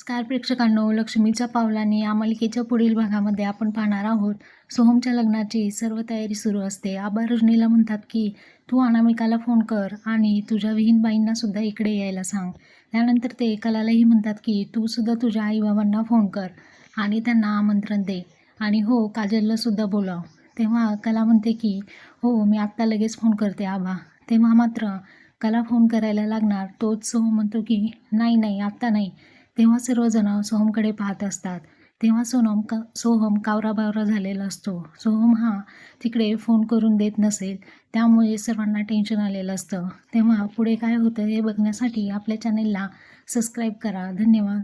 Scar प्रेक्षकांनो लक्ष्मीच्या पावलाने या मालिकेच्या पुढील भागामध्ये आपण पाहणार आहोत. सोहमच्या लग्नाची सर्व तयारी सुरू असते. आबा रजनीला म्हणतात की तू अनामिकाला फोन कर आणि तुझ्या विहीनबाईंना सुद्धा इकडे यायला सांग. त्यानंतर ते कलालाही म्हणतात की तू सुद्धा तुझ्या आईबाबांना फोन कर आणि त्यांना आमंत्रण दे. आणि हो काजलला सुद्धा बोलाव. तेव्हा कला म्हणते की हो मी आत्ता लगेच फोन करते आबा. तेव्हा मात्र कला फोन करायला लागणार. तोच सोहम म्हणतो की नाही नाही आत्ता नाही. तेव्हा सर्वजण सोहमकडे पाहत असतात. तेव्हा सोनम का सोहम कावराबावरा झालेला असतो. सोहम हा तिकडे फोन करून देत नसेल त्यामुळे सर्वांना टेन्शन आलेलं असतं. तेव्हा पुढे काय होतं हे बघण्यासाठी आपल्या चॅनेलला सबस्क्राईब करा. धन्यवाद.